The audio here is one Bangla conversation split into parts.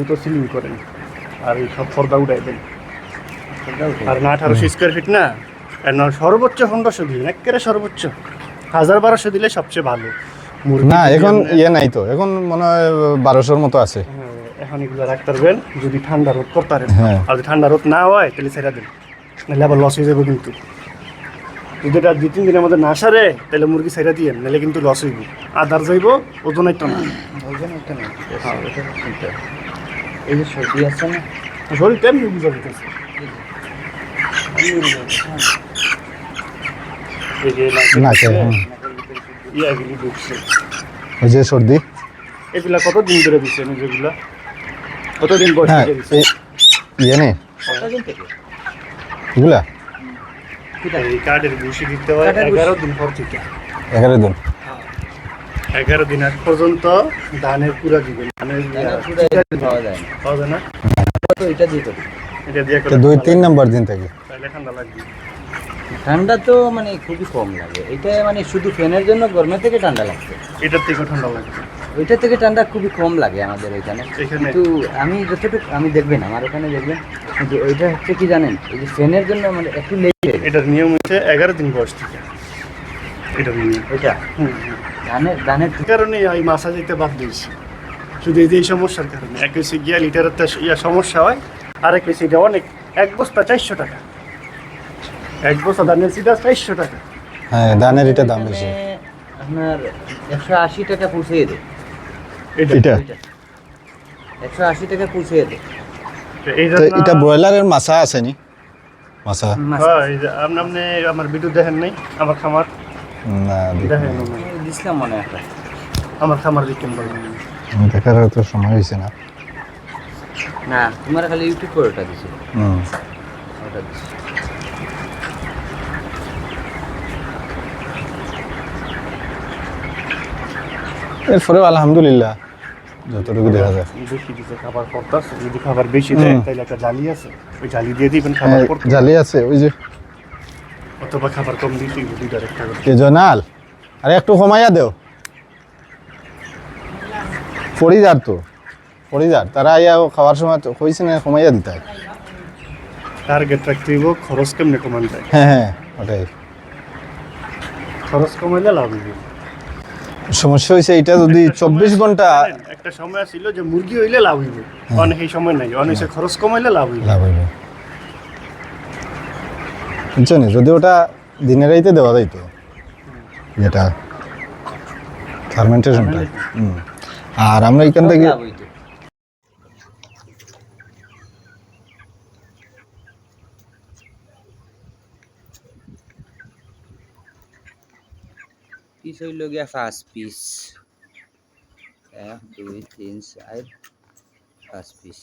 দ্রুত সিলিং করেন। আর এই সব পর্দা উঠাই দেন আর না আঠারোশো স্কোয়ার ফিট না আর না সর্বোচ্চ পনেরোশো দিন একেবারে সর্বোচ্চ। হাজার বারোশো দিলে সবচেয়ে ভালো। না এখন ইয়ে নাই তো এখন মনে হয় বারোশোর মতো আছে। হ্যাঁ, এখন এগুলো রাখতে পারবেন যদি ঠান্ডা রোদ করতে পারেন হ্যাঁ। আর যদি ঠান্ডা রোদ না হয় তাহলে ছেড়ে দেন। নাহলে আবার লস হয়ে যাবে কিন্তু। যদি এটা দুই তিন দিনের মধ্যে না সারে তাহলে মুরগি ছেড়ে দিয়ে নাহলে কিন্তু লস হইব। আদার যাইব ওজন একটা না। ওজন একটা না। হ্যাঁ এই যে সর্দি আছে না? শরীর কেমনি বুঝা যেতেছে এই যে সর্দি। এগুলা কতদিন ধরে দিচ্ছেন যেগুলা? কতদিন বয়স হ্যাঁ ইয়ে নেই এগুলা? হয়? এগারো দিন পর থেকে। এগারো দিন। এগারো দিন আগ পর্যন্ত ধানের পুরা দিবেন এটা পাওয়া যায় না। পাওয়া যায় না? তো এটা দিয়ে করি। এটা দিয়ে দুই তিন। নাম্বার দিন থেকে? তাহলে ঠান্ডা লাগবে। ঠান্ডা তো মানে খুবই কম লাগে। এটা মানে শুধু ফ্যানের জন্য গরমের থেকে ঠান্ডা লাগছে। এটার থেকে ঠান্ডা লাগবে ওইটা থেকে ঠান্ডা খুবই কম লাগে আমাদের ওইখানে এখানে কিন্তু আমি যতটুকু আমি দেখবেন আমার ওখানে দেখবেন কিন্তু ওইটা হচ্ছে কি জানেন? এই যে ফ্যানের জন্য মানে একটু লেগে এটার নিয়ম হচ্ছে এগারো দিন বয়স থেকে। এটার নিয়ম। হুম। ধানের ধানের কারণে এই মাসা যেতে বাদ দিয়েছি শুধু এই এই সমস্যার কারণে। এক হচ্ছে গিয়া লিটারের তো ইয়া সমস্যা হয় আর এক এটা অনেক এক বস্তা চারশো টাকা। এক বস্তা ধানের সিধা চারশো টাকা। হ্যাঁ ধানের এটা দাম বেশি। আপনার একশো আশি টাকা পৌঁছিয়ে দেয় এটা? এটা? একশো আশি টাকা পৌঁছিয়ে দেয় এইটা এটা ব্রয়লারের মাছা আছে নি? মাছা? হ্যাঁ, আপনি আপনি আমার ভিডিও দেখেন নাই আমার খামার। না দেখেন না। দিছিলাম মনে হয়। আমার খামার দেখার তো সময় হয়েছে না। না তোমার খালি ইউটিউব করে ওটা হুম। এরপরেও আলহামদুলিল্লাহ যতটুকু দেখা যায়। বেশি দিছে খাবার যদি খাবার বেশি দেয় তাহলে একটা জালি আছে। ওই জালি দিয়ে দিবেন খাবার জালি আছে ওই যে অথবা খাবার কম দিতে দুইটার একটা করে। কে জয়নাল আরে একটু কমাইয়া দেও। পরিজার তো পরিজার তারা আইয়া খাওয়ার সময় তো কইছে না কমাইয়া দিতে হয়। টার্গেট রাখতে হইব খরচ কেমনে কমান যায়? হ্যাঁ হ্যাঁ ওটাই। খরচ কমাইলে লাভ হইব সমস্যা হয়েছে এটা যদি চব্বিশ ঘণ্টা একটা সময় ছিল যে মুরগি হইলে লাভ হইব অনেক এই সময় নাই অনেক খরচ কমাইলে লাভ হইব। লাভ হইব। বুঝছ যদি ওটা দিনের রাইতে দেওয়া যাইতো। যেটা ফার্মেন্টেশনটা হুম। আর আমরা এখান থেকে লাভ হইতো। পিস হইল গিয়া পাঁচ পিস এক দুই তিন চার পাঁচ পিস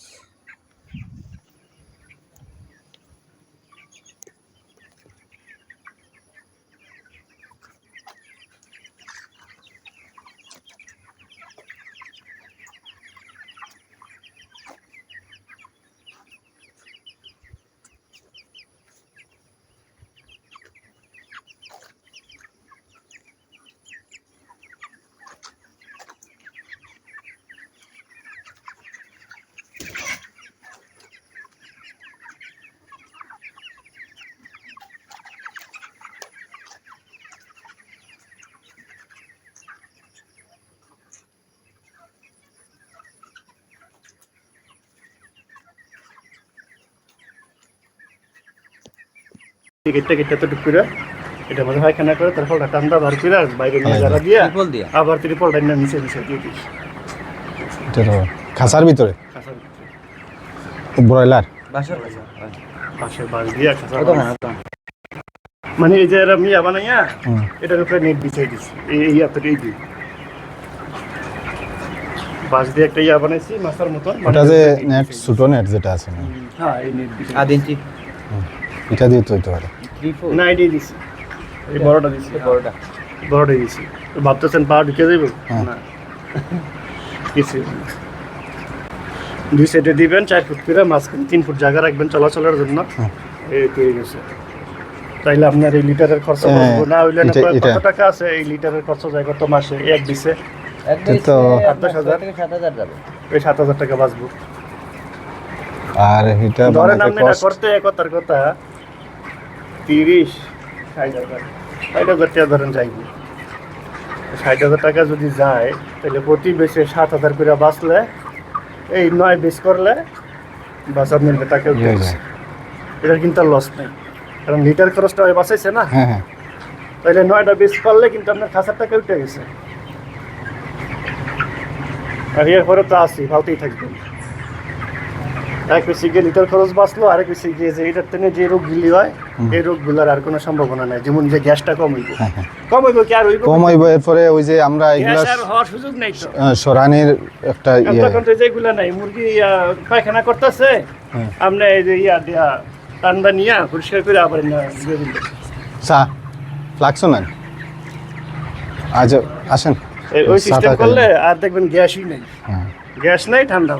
কেটে কেটে তো টুক করে এটা মধ্যে পায়খানা করে তারপর ঠান্ডা বার করে আর বাইরে নিয়ে যারা দিয়া? আবার ত্রিপলটা নিয়ে নিচে নিচে দিয়ে দিস। এটা তো খাসার ভিতরে? ব্রয়লার? বাসার দিয়া খাসার মানে এই যে এরা মিয়া বানাইয়া এটার উপরে নেট বিছাই দিছি। এই এই এতটাই দিই বাঁশ দিয়ে একটা ইয়া বানাইছি মাছার মতন। ওটা যে নেট ছোটো নেট যেটা আছে না? হ্যাঁ এই নেট এটা দিয়ে তো হইতে পারে থ্রি ফোর না এটাই দিছি। এই বড়টা দিছি। বড়টা। বড়টাই দিছি। ভাবতেছেন পা ঢুকে হ্যাঁ। না। কিছু দুই সাইডে দিবেন চার ফুট করে মাঝখানে তিন ফুট জায়গা রাখবেন চলাচলের জন্য। এই তৈরি গেছে। তাইলে আপনার এই লিটারের খরচ হ্যাঁ, না হইলে না কত টাকা আছে এই লিটারের খরচ? যায় কত মাসে এক দিছে। তো- আট হাজার। ছয় সাত হাজার যাবে। ওই সাত হাজার টাকা বাঁচবো। আর এটা ধরেন আপনি এটা করতে কথার কথা। তিরিশ ষাট হাজার। ষাট হাজার টাকা ধরেন যাইব ষাট হাজার টাকা যদি যায় তাহলে প্রতি বেশে সাত হাজার করে বাঁচলে এই নয় বেশ করলে বাস আপনার টাকা উঠে এটার কিন্তু লস নেই। কারণ লিটার খরচটা বাঁচাইছে না। হ্যাঁ হ্যাঁ। তাহলে নয়টা বেশ করলে কিন্তু আপনার খাসার টাকা উঠে গেছে। আর এরপরে তো আসি ফালতেই থাকবেন। এক বেশি গিয়ে লিটার খরচ বাঁচলো আরেক বেশি গিয়ে যে এটার যে রোগগুলি হয়। এই রোগগুলোর আর কোনো সম্ভাবনা নাই যেমন যে গ্যাসটা কম হইব। হ্যাঁ, হ্যাঁ। কম হইব কি আর হইব? কম হইব এরপরে ওই যে আমরা এগুলা হওয়ার সুযোগ নাই তো। সরানির একটা ইয়ে। তখন তো যেগুলা নাই মুরগি পায়খানা করতেছে হ্যাঁ। আপনি এই যে ইয়া দিয়া ঠান্ডা নিয়া পরিষ্কার করে আবার না চা নেন আজ আসেন। ওই সিস্টেম করলে আর দেখবেন গ্যাসই নেই। গ্যাস নাই ঠান্ডা